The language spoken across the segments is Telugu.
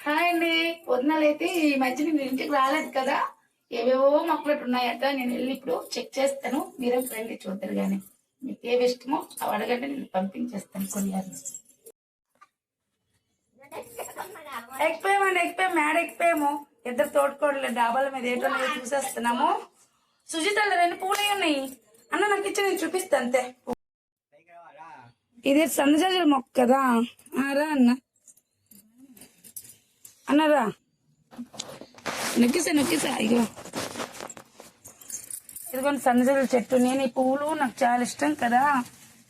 హాయ్ అండి. వదినాలైతే ఈ మధ్య నేను ఇంటికి రాలేదు కదా. ఏవేవో మొక్కలు ఉన్నాయట నేను వెళ్ళి ఇప్పుడు చెక్ చేస్తాను. మీరే రండి చూద్దరు కానీ మీకు ఏవి ఇష్టమో అవి అడగండి నేను పంపించేస్తాను కొనియాలి ఎక్కిపోయామండి ఎక్కిపోయాం మేడ ఎక్కిపోయాము ఇద్దరు తోడుకోడలు డాబాల మీద ఏంటో చూసేస్తున్నాము. సుజితలు రెండు పూలే ఉన్నాయి. అన్న నాకు ఇచ్చి నేను చూపిస్తాను అంతే. ఇది సన్నజాజుల మొక్క కదా రా అన్న. అన్నరా? నొక్కిసా నొక్కిసా? ఇగో. ఇదిగోండి సన్నజాజుల చెట్టు. నేను ఈ పువ్వులు నాకు చాలా ఇష్టం కదా.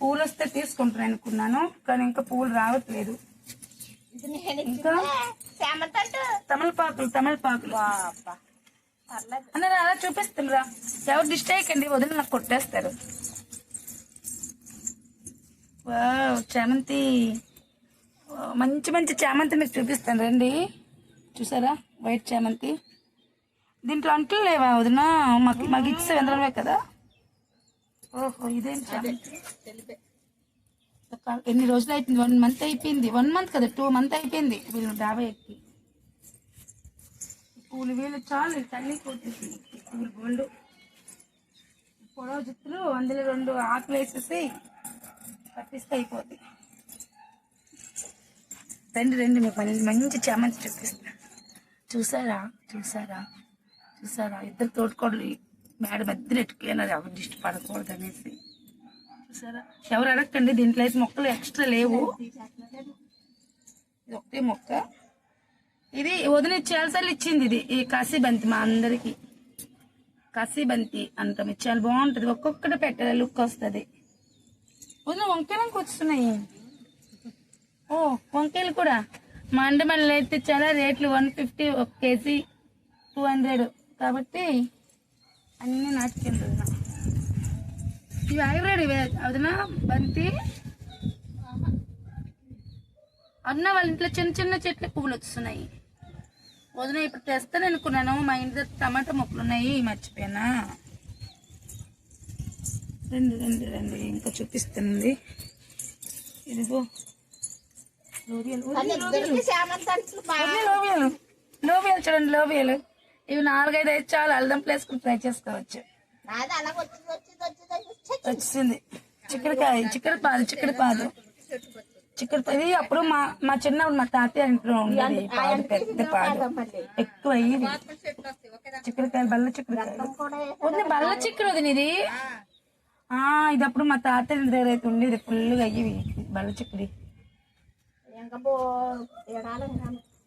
పూలు వస్తే తీసుకుంటాను అనుకున్నాను కానీ ఇంకా పూలు రావట్లేదు. ఇంకా? తమలపాకులు తమలపాకులు. అన్నరా అలా చూపిస్తుండ్రా. ఎవరు డిస్ట్ అయ్యకండి వదిలి నాకు కొట్టేస్తారు. వావ్ చామంతి. మంచి మంచి చామంతి మీకు చూపిస్తాను రండి. చూసారా? వైట్ చామంతి దీంట్లో అంట్లు లేవా వదినా? మాకు మాకు ఇచ్చే వెందరమే కదా? ఓహో ఇదేం చామంతి ఎన్ని రోజులు అయిపోయింది? వన్ మంత్ అయిపోయింది. వన్ మంత్ కదా టూ మంత్ అయిపోయింది. వీళ్ళు డాబా ఎక్కి. పూలు వీళ్ళు చాలు తల్లి కొట్టేసింది పూలు గోల్డ్ పొడవ జుత్తులు అందులో రెండు ఆకులు వేసేసి కట్టిస్తే అయిపోద్ది. రండి రండి మీకు మంచి మంచి చామంతి చూపిస్తా. చూసారా? చూసారా? చూసారా? ఇద్దరు తోడుకోండి మేడ మధ్యలో ఎట్టుకున్నారు ఎవరు దిష్టి పడకూడదు అనేసి. చూసారా? ఎవరు అడగండి దీంట్లో అయితే మొక్కలు ఎక్స్ట్రా లేవు. ఇది ఒకటే మొక్క. ఇది వదిన చాలాసార్లు ఇచ్చింది ఇది. ఈ కసిబంతి మా అందరికి. కసిబంతి అంటాం. ఇది చాలా బాగుంటుంది. ఒక్కొక్కటి పెట్టాలి. లుక్ వస్తుంది. వదిన వంకాయలకు వస్తున్నాయి ఓ వంకాయలు కూడా? మండమల్లి అయితే చాలా రేట్లు వన్ ఫిఫ్టీ ఒక కేజీ టూ హండ్రెడ్ కాబట్టి అన్నీ నాటుకెళ్ళి ఇవి హైబ్రిడ్ ఇవే అవునా బంతి. అన్న వాళ్ళ ఇంట్లో చిన్న చిన్న చెట్లు పువ్వులు వస్తున్నాయి వదిన ఇప్పుడు తెస్తాను అనుకున్నాను మా ఇంట్లో టమాటా మొక్కలు ఉన్నాయి మర్చిపోయానా? రండి రండి రండి ఇంకా చూపిస్తుంది. ఇదిగో. లోబియాలు చూడండి లోబియాలు ఇవి నాలుగైదు అయితే చాలు అల్లం వేసుకుని ఫ్రై చేసుకోవచ్చు. వచ్చింది చిక్కడికాయ చిక్కడి పాదు చిక్కడి పాదు చిక్కడి పాదు ఇది అప్పుడు మా మా చిన్నప్పుడు మా తాతయ్య ఇంట్లో ఉండేది పాదు పెద్ద పాదు ఎక్కువ అయ్యేది చిక్కడికాయలు బల్ల చిక్కడికాయలు వదిన బల్ల చిక్కుడు వదిన ఇది ఆ. ఇది అప్పుడు మా తాతయ్య దగ్గర అయితే ఉండేది ఫుల్గా అయ్యేవి బల్ల చిక్కుడి.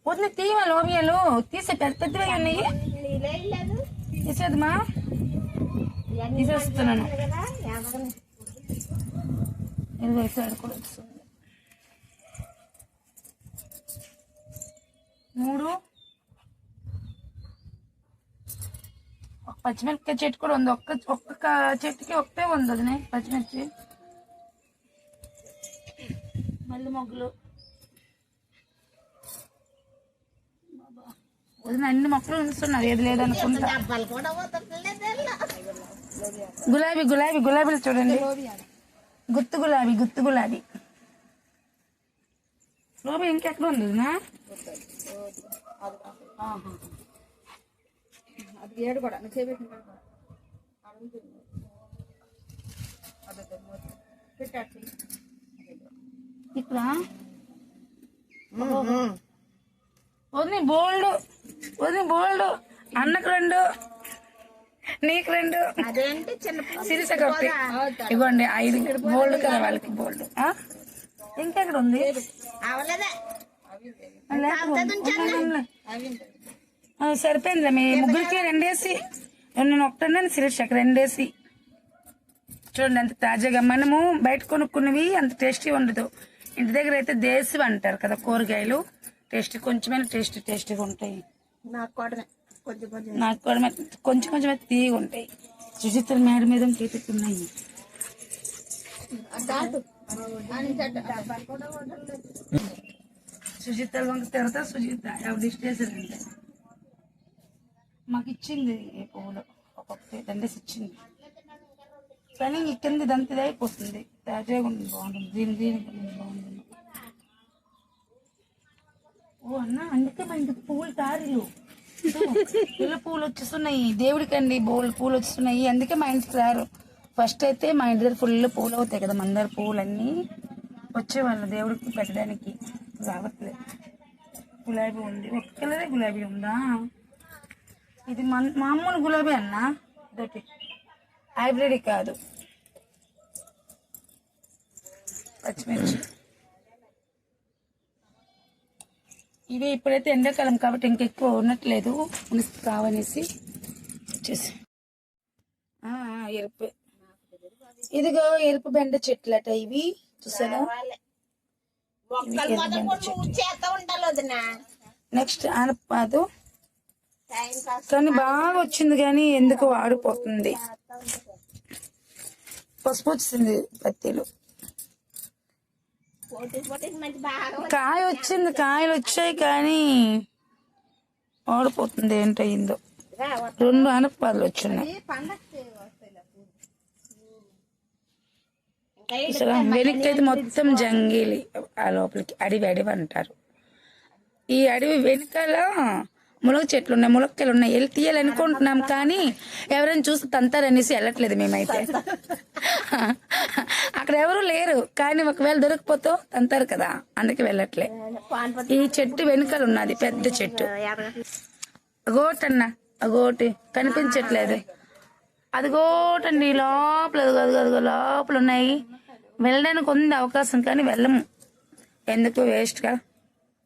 వదిన తీవ లోబియాలు తీసే పెద్ద పెద్దవి ఉన్నాయి. తీసేదమ్మా తీసేస్తున్నాను. సైడ్ కూడా వస్తుంది మూడు. ఒక పచ్చిమిరపకాయ చెట్టు కూడా ఉంది. ఒక్క ఒక్క చెట్టుకి ఒకటే ఉంది అది పచ్చిమిర్చి. మళ్ళీ మొగ్గులు వదిన అన్ని మొక్కలు ఉంచుతున్నారు? ఏది లేదనుకుంటా. గులాబీ గులాబీ గులాబీలు చూడండి. గుత్తు గులాబీ గుత్తు గులాబీ. లోబీ ఇంకెక్కడ ఉంది వదినా? అది ఏడు కూడా ఇక్కడ వదిన బోల్డ్. వదిన బోల్డ్ అన్నకు రెండు నీకు రెండు. సిరిసకి ఒకటి ఇవ్వండి ఐదు బోల్డ్ కదా వాళ్ళకి బోల్డ్. ఇంకెక్కడ ఉంది? సరిపోయిందిలే మీ ముగ్గురికి రెండేసి నేను ఒకటన్నాను శిరీషకి రెండేసి చూడండి ఎంత తాజాగా. మనము బయట కొనుక్కున్నవి అంత టేస్టీ ఉండదు. ఇంటి దగ్గర అయితే దేశీ అంటారు కదా కూరగాయలు. టేస్టీ కొంచెమైనా టేస్టీ టేస్టీగా ఉంటాయి. నాకు కూడా కొంచెం కొంచెం నాకు కూడా కొంచెం కొంచెం అయితే తీయగా ఉంటాయి సుచిత్ర మేడ మీద వదలలేదు సుజిత వంక తిడతా సుజిత ఎవరు ఇష్ట చేశారంటే మాకు ఇచ్చింది పువ్వులు ఒక్కొక్కటి దండేసి ఇచ్చింది. కానీ కింద ఇదంతా ఇది అయిపోతుంది. తాజాగా ఉంటుంది బాగుంటుంది. దీని దీని బాగుంటుంది ఓ అన్న పూలు తారీలు. ఇలా పూలు వచ్చేస్తున్నాయి. దేవుడికండి బోల్ పూలు వచ్చేస్తున్నాయి. అందుకే మా ఇంటికి రారు. ఫస్ట్ అయితే మా ఇంటి దగ్గర ఫుల్ పూలు అవుతాయి కదా మందార పూలన్నీ వచ్చేవాళ్ళు దేవుడికి పెట్టడానికి. రావట్లేదు గులాబీ ఉంది. ఒక కలరే గులాబీ ఉందా? ఇది మన మామూలు గులాబీ అన్న? ఇదొకటి. హైబ్రిడ్ కాదు. పచ్చిమిర్చి. ఇవి ఇప్పుడైతే ఎండాకాలం కాబట్టి ఇంకెక్కువ ఉండట్లేదు. ఉనికి కావనేసి వచ్చేసి ఎరుపు. ఇదిగో ఎరుపు బెండ చెట్లట ఇవి. నువ్వు చేస్తా ఉండాలి వదినా. నెక్స్ట్ పాస్ కానీ బాగా వచ్చింది కానీ ఎందుకు వాడిపోతుంది. పసుపు వచ్చింది పత్తిలో. కాయ వచ్చింది కాయలు వచ్చాయి కానీ వాడిపోతుంది ఏంటయిందో రెండు ఆనపాదులు వచ్చినాయి. వెనక్కి అయితే మొత్తం జంగిలి ఆ లోపలికి అడవి అడవి అంటారు. ఈ అడవి వెనకాల ములగ చెట్లు ఉన్నాయి ములక్కాయలు ఉన్నాయి వెళ్ళి తీయాలనుకుంటున్నాం కానీ ఎవరైనా చూసి తంతారనేసి వెళ్ళట్లేదు మేమైతే. అక్కడ ఎవరు లేరు. కానీ ఒకవేళ దొరికిపోతే తంతారు కదా అందుకే వెళ్ళట్లే. ఈ చెట్టు వెనుకలు ఉన్నది పెద్ద చెట్టు. గోటన్న గోటి కనిపించట్లేదు. అది గోటండి లోపల అదిగో అదిగో లోపల ఉన్నాయి వెళ్ళడానికి ఉంది అవకాశం కానీ వెళ్ళము. ఎందుకు వేస్ట్గా?